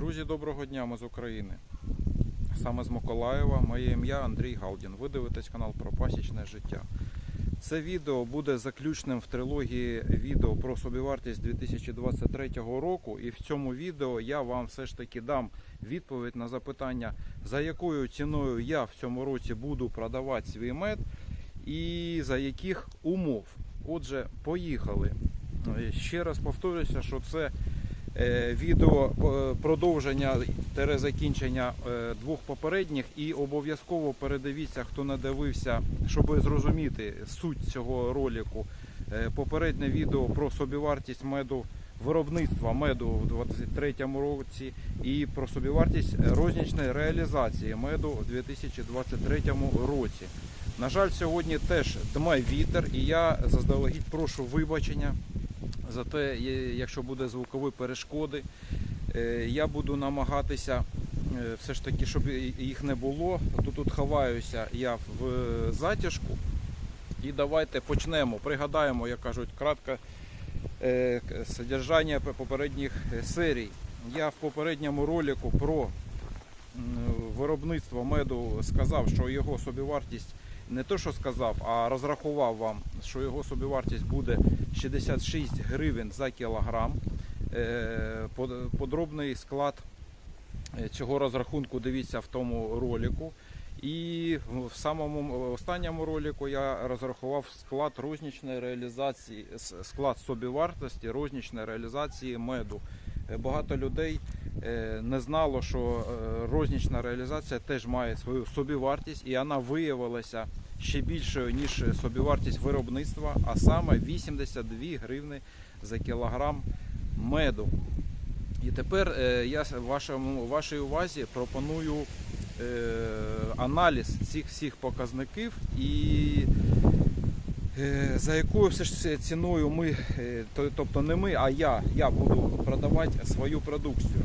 Друзі, доброго дня, ми з України. Саме з Миколаєва. Моє ім'я Андрій Галдін. Ви дивитесь канал про пасічне життя. Це відео буде заключним в трилогії відео про собівартість 2023 року. І в цьому відео я вам все ж таки дам відповідь на запитання, за якою ціною я в цьому році буду продавати свій мед і за яких умов. Отже, поїхали. Е, Ще раз повторюся, що це відео е, продовження тере закінчення е, двох попередніх і обов'язково передивіться, хто не дивився, щоб зрозуміти суть цього ролику. Е, Попереднє відео про собівартість меду виробництва меду в 2023 році і про собівартість рознічної реалізації меду в 2023 році. На жаль, сьогодні теж дме вітер, і я заздалегідь прошу вибачення за те, є- якщо буде звукові перешкоди. Е, Я буду намагатися е, все ж таки, щоб їх не було. Тут, тут ховаюся я в е, затяжку. І давайте почнемо. Пригадаємо, як кажуть, кратко е, содержання попередніх серій. Я в попередньому ролику про виробництво меду сказав, що його собівартість не то, що сказав, а розрахував вам, що його собівартість буде 66 гривень за кілограм. Е, Подробний склад е, цього розрахунку дивіться в тому ролику. І в самому останньому ролику я розрахував склад рознічної реалізації, склад собівартості рознічної реалізації меду. Е, Багато людей не знало, що е, рознічна реалізація теж має свою собівартість, і вона виявилася ще більшою, ніж собівартість виробництва, а саме 82 гривни за кілограм меду. І тепер е, я вашому, вашій увазі пропоную е, аналіз цих всіх показників і е, за якою все ж ціною ми, е, тобто не ми, а я, я буду продавати свою продукцію.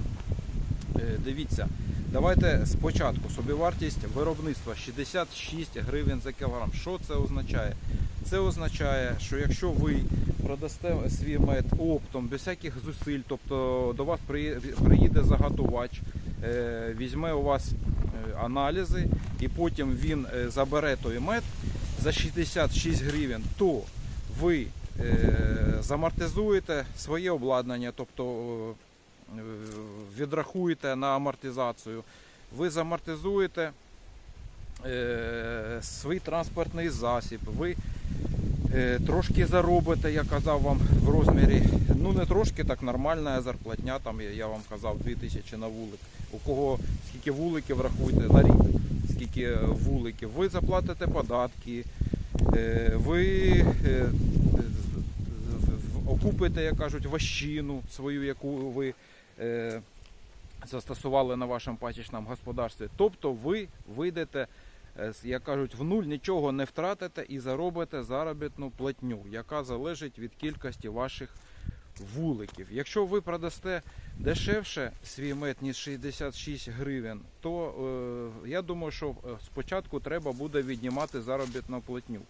Е, Дивіться, давайте спочатку собівартість виробництва 66 гривень за кілограм. Що це означає? Це означає, що якщо ви продасте свій мед оптом, без всяких зусиль, тобто до вас приїде заготувач, е, візьме у вас е, аналізи, і потім він забере той мед за 66 гривень, то ви замортизуєте своє обладнання, тобто відрахуєте на амортизацію, ви замортизуєте е, свій транспортний засіб, ви е, трошки заробите, я казав вам в розмірі, ну не трошки, так нормальна зарплатня, там я, вам казав 2000 на вулик. У кого скільки вуликів рахуйте на рік, скільки вуликів, ви заплатите податки, е, ви окупите, як кажуть, ващину свою, яку ви застосували на вашому пасічному господарстві. Тобто ви вийдете, е, як кажуть, в нуль нічого не втратите і заробите заробітну платню, яка залежить від кількості ваших вуликів. Якщо ви продасте дешевше свій мед, ніж 66 гривень, то е, я думаю, що е, спочатку треба буде віднімати заробітну платню.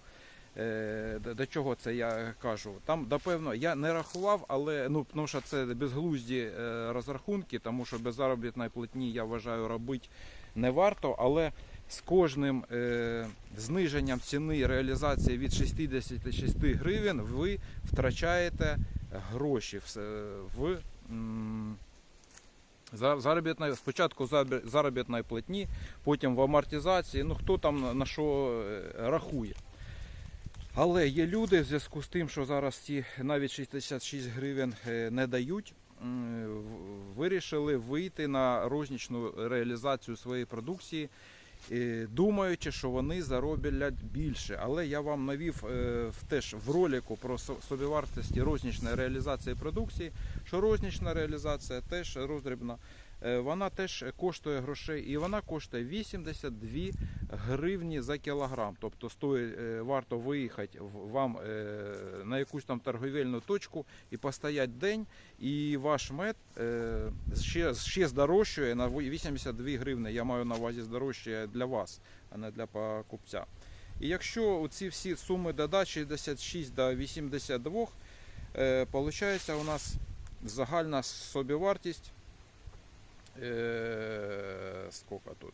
Е, до- чого це я кажу? Там, напевно, я не рахував, але ну, тому що це безглузді е, розрахунки, тому що без заробітної платні я вважаю робити не варто, але з кожним е, зниженням ціни реалізації від 66 гривень ви втрачаєте гроші в, в заробітної, спочатку заробітної платні, потім в амортизації, ну хто там на- на що е, рахує. Але є люди в зв'язку з тим, що зараз ці навіть 66 гривень е, не дають, вирішили вийти на рознічну реалізацію своєї продукції, е, думаючи, що вони зароблять більше. Але я вам навів е, теж в ролику про со- собівартості рознічної реалізації продукції, що рознічна реалізація теж роздрібна. Е, Вона теж коштує грошей і вона коштує 82 гривні за кілограм. Тобто стоїть, е, варто виїхати вам е, на якусь там торговельну точку і постояти день, і ваш мед ще, ще здорожчує на 82 гривні. Я маю на увазі здорожчує для вас, а не для покупця. І якщо ці всі суми додати 66 до 82, е, виходить у нас загальна собівартість Е, сколько тут?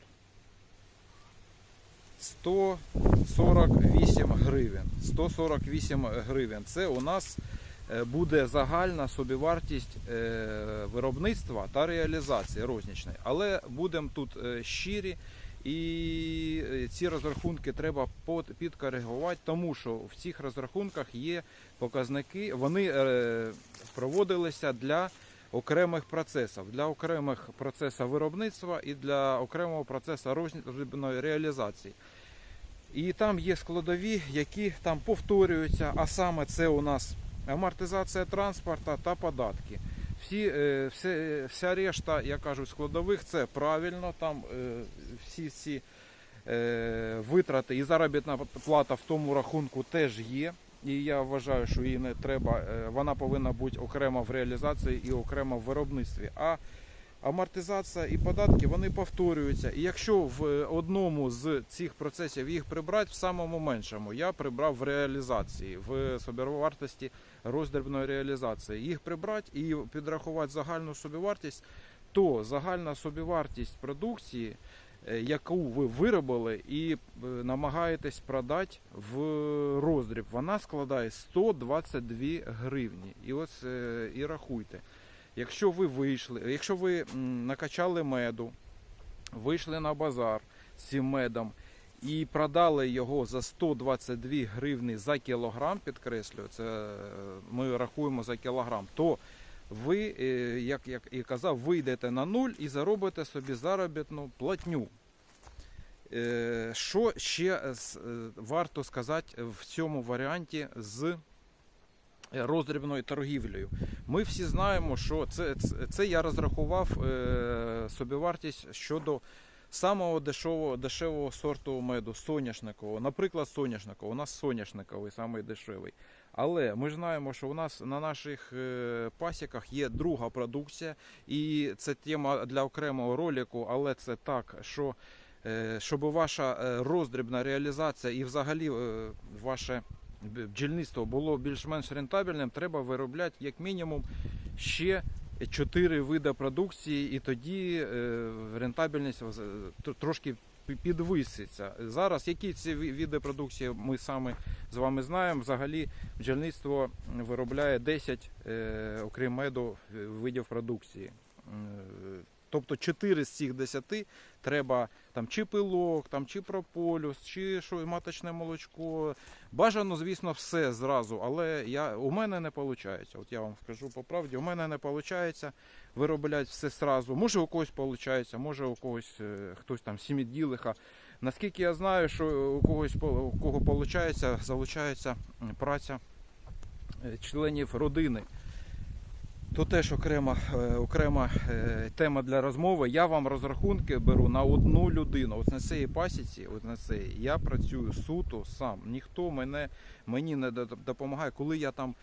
148 гривень. 148 гривень. Це у нас е, буде загальна собівартість е, виробництва та реалізації рознічної. Але будемо тут е, щирі. І ці розрахунки треба підкоригувати, тому що в цих розрахунках є показники, вони проводилися для окремих процесів, для окремих процесів виробництва і для окремого процесу роздрібної реалізації. І там є складові, які там повторюються, а саме це у нас амортизація транспорту та податки. Всі, е, все, вся решта, як кажуть, складових, це правильно. Там е, всі ці е, витрати і заробітна плата в тому рахунку теж є. І я вважаю, що її не треба, е, вона повинна бути окремо в реалізації і окремо в виробництві. А амортизація і податки вони повторюються. І якщо в одному з цих процесів їх прибрати, в самому меншому я прибрав в реалізації, в собівартості роздрібної реалізації. Їх прибрати і підрахувати загальну собівартість, то загальна собівартість продукції, яку ви виробили і е, намагаєтесь продати в роздріб, вона складає 122 гривні. І ось е, і рахуйте. Якщо ви вийшли, якщо ви накачали меду, вийшли на базар з цим медом і продали його за 122 гривні за кілограм, підкреслюю, це е, ми рахуємо за кілограм, то ви, е, як, як і казав, вийдете на нуль і заробите собі заробітну платню. Е, Що ще е, варто сказати в цьому варіанті з роздрібною торгівлею? Ми всі знаємо, що це, це, я розрахував собівартість щодо самого дешевого, дешевого сорту меду соняшникового. Наприклад, соняшникового. У нас соняшниковий самий дешевий. Але ми знаємо, що у нас на наших е, пасіках є друга продукція, і це тема для окремого ролику, але це так, що е, щоб ваша е, роздрібна реалізація і взагалі ваше бджільництво було більш-менш рентабельним, треба виробляти як мінімум ще чотири види продукції, і тоді рентабельність трошки підвиситься. Зараз які ці види продукції ми саме з вами знаємо. Взагалі бджільництво виробляє 10, е, окрім меду, е, видів продукції. Е, Тобто 4 з цих 10 треба там чи пилок, там чи прополюс, чи що маточне молочко. Бажано, звісно, все зразу, але я, у мене не виходить. От я вам скажу по правді, у мене не виходить виробляти все зразу. Може у когось виходить, може у когось е, хтось там сіміділиха. Наскільки я знаю, що у когось у кого виходить, залучається праця е, членів родини. То теж окрема, е, окрема е, тема для розмови. Я вам розрахунки беру на одну людину. От на цій пасіці, от на цій, я працюю суто сам. Ніхто мене мені не допомагає. Коли я там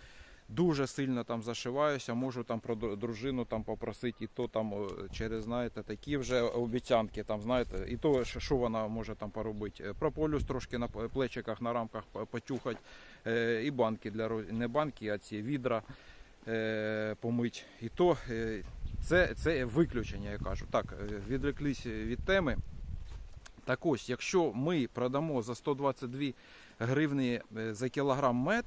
дуже сильно там зашиваюся, можу там про дружину там попросити, і то там через знаєте такі вже обіцянки. Там знаєте, і то що вона може там поробити. Е, Прополюс трошки на плечиках, на рамках по- потюхать, е, і банки для не банки, а ці відра помить. І то е, це, це виключення, я кажу. Так, відреклись від теми. Так ось, якщо ми продамо за 122 гривні е, за кілограм мед,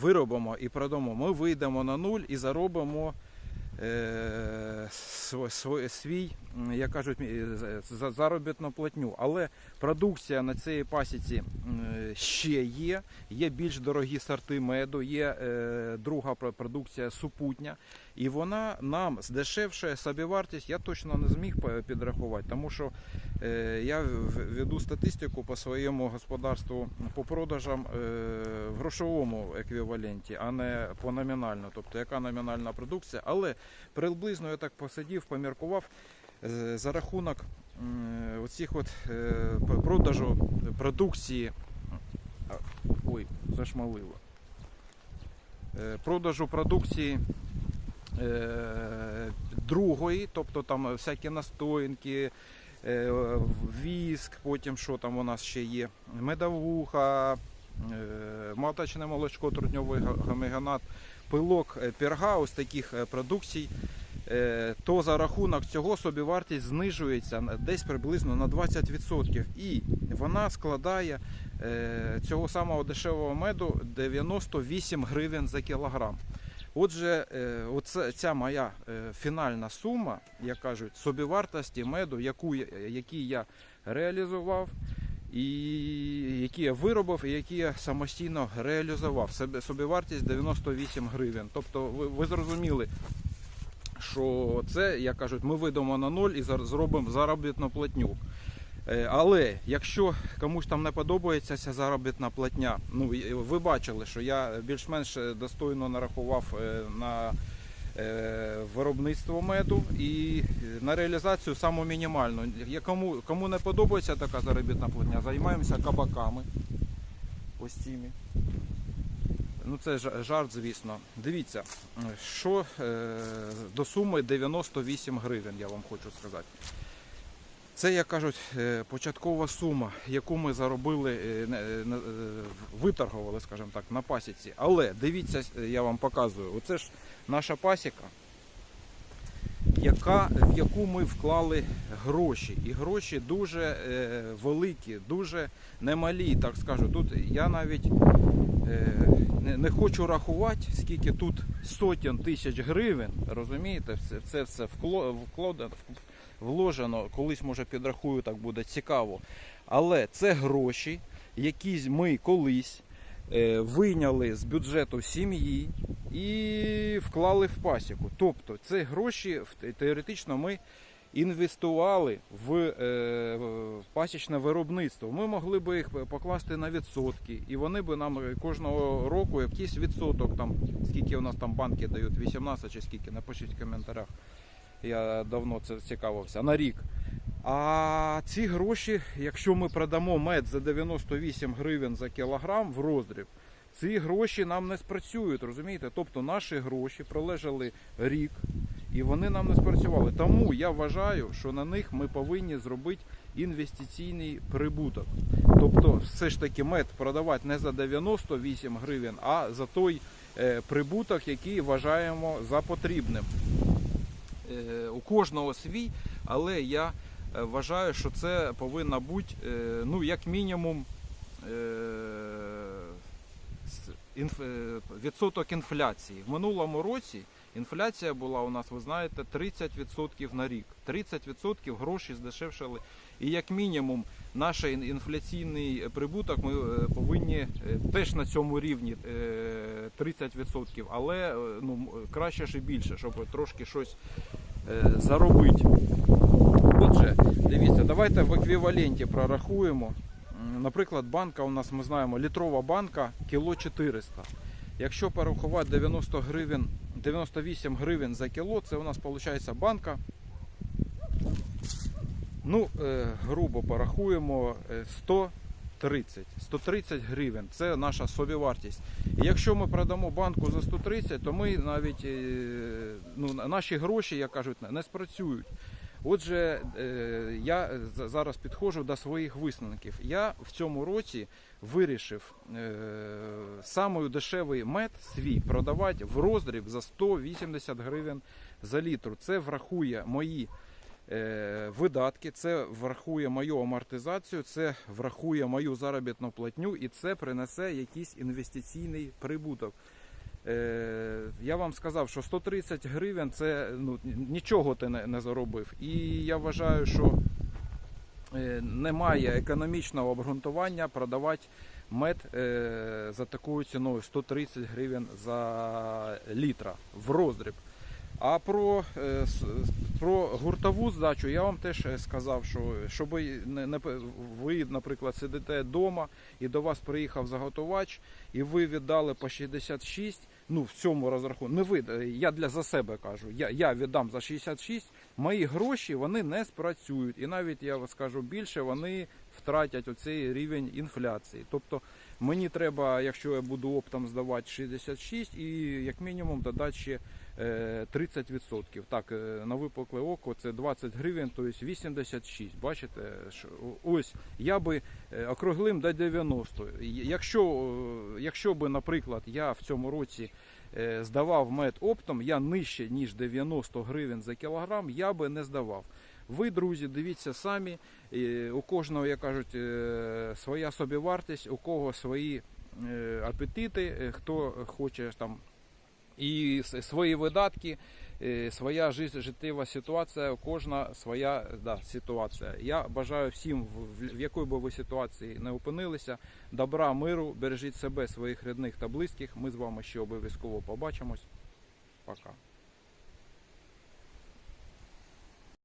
виробимо і продамо, ми вийдемо на нуль і заробимо е, свій, м, як кажуть, за- заробітну платню. Але продукція на цій пасіці ще є. Є більш дорогі сорти меду, є е, друга продукція супутня. І вона нам здешевшує собівартість, я точно не зміг підрахувати, тому що е, я веду статистику по своєму господарству по продажам е, в грошовому еквіваленті, а не по номінально. Тобто яка номінальна продукція. Але приблизно я так посидів, поміркував е, за рахунок оцих от е, продажу продукції. Ой, зашмалило. Е, Продажу продукції другої, тобто там всякі настоянки, віск, потім що там у нас ще є, медовуха, маточне молочко, трудньовий га- гамегонат, пилок, е, пірга, ось таких е, продукцій. е, то за рахунок цього собівартість знижується десь приблизно на 20%. І вона складає цього самого дешевого меду 98 гривень за кілограм. Отже, оце, ця моя фінальна сума, як кажуть, собівартості меду, яку, який я реалізував, і які я виробив, і які я самостійно реалізував. Собі- Собівартість 98 гривень. Тобто ви, ви зрозуміли, що це, як кажуть, ми вийдемо на ноль і зробимо заробітну платню. Е, Але якщо комусь там не подобається ця заробітна платня, ну ви бачили, що я більш-менш е, достойно нарахував е, на виробництво меду і е, на реалізацію саму мінімальну. Кому, кому не подобається така заробітна платня, займаємося кабаками. Цими. Ну це жарт, звісно. Дивіться, е, що е, до суми 98 гривень, я вам хочу сказати. Це, як кажуть, е, початкова сума, яку ми заробили, е, е, виторгували, скажімо так, на пасіці. Але дивіться, я вам показую, оце ж наша пасіка, яка, в яку ми вклали гроші. І гроші дуже великі, дуже немалі, так скажу. Тут я навіть не, хочу рахувати, скільки тут сотень тисяч гривень, розумієте, це, все вкладено, вложено, колись може підрахую, так буде цікаво. Але це гроші, які ми колись е, вийняли з бюджету сім'ї і вклали в пасіку. Тобто це гроші теоретично ми інвестували в, е, в пасічне виробництво. Ми могли би їх покласти на відсотки, і вони би нам кожного року якийсь відсоток, там скільки у нас там банки дають, 18 чи скільки, напишіть в коментарях. Я давно це цікавився на рік. А ці гроші, якщо ми продамо мед за 98 гривень за кілограм в роздріб, ці гроші нам не спрацюють, розумієте? Тобто наші гроші пролежали рік і вони нам не спрацювали. Тому я вважаю, що на них ми повинні зробити інвестиційний прибуток. Тобто, все ж таки мед продавати не за 98 гривень, а за той е, прибуток, який вважаємо за потрібним. Е, у кожного свій, але я е, вважаю, що це повинна бути е, ну, як мінімум відсоток інфляції. В минулому році інфляція була у нас, ви знаєте, 30% на рік. 30% гроші здешевшали. І як мінімум наш інфляційний прибуток ми е, повинні е, теж на цьому рівні е, 30%, але е, ну, краще ж і більше, щоб трошки щось заробити. Отже, дивіться, давайте в еквіваленті прорахуємо. Наприклад, банка у нас, ми знаємо, літрова банка кіло 400. Якщо порахувати 90 гривень, 98 гривень за кіло, це у нас виходить банка. Ну, е, грубо порахуємо е, 130. 130 гривень це наша собівартість. І якщо ми продамо банку за 130, то ми навіть е, ну, наші гроші, як кажуть, не спрацюють. Отже, е, я зараз підходжу до своїх висновків. Я в цьому році вирішив е, самий дешевий мед свій продавати в роздріб за 180 гривень за літр. Це врахує мої е, видатки, це врахує мою амортизацію, це врахує мою заробітну платню і це принесе якийсь інвестиційний прибуток. Е, я вам сказав, що 130 гривень це ну, нічого ти не, не заробив. І я вважаю, що е, немає економічного обґрунтування продавати мед е, за такою ціною 130 гривень за літра в роздріб. А про, про гуртову здачу я вам теж сказав, що щоб не, не ви, наприклад, сидите вдома і до вас приїхав заготувач, і ви віддали по 66, ну в цьому розрахунку, не ви, е, я для за себе кажу, я, я віддам за 66, мої гроші вони не спрацюють. І навіть я скажу більше, вони втратять оцей рівень інфляції. Тобто мені треба, якщо я буду оптом здавати 66 і як мінімум додати ще е, 30%. Так, е, на випукле око це 20 гривень, тобто 86. Бачите, ось я би е, округлим до 90. Якщо, е, якщо би, наприклад, я в цьому році е, здавав мед оптом, я нижче, ніж 90 гривень за кілограм, я би не здавав. Ви, друзі, дивіться самі. е, У кожного, як кажуть, е, своя собівартість, у кого свої е, апетити, е, хто хоче там і свої видатки, е, своя жит- життєва ситуація, кожна своя да, ситуація. Я бажаю всім, в, в якої би ви ситуації не опинилися, добра, миру, бережіть себе, своїх рідних та близьких. Ми з вами ще обов'язково побачимось. Пока.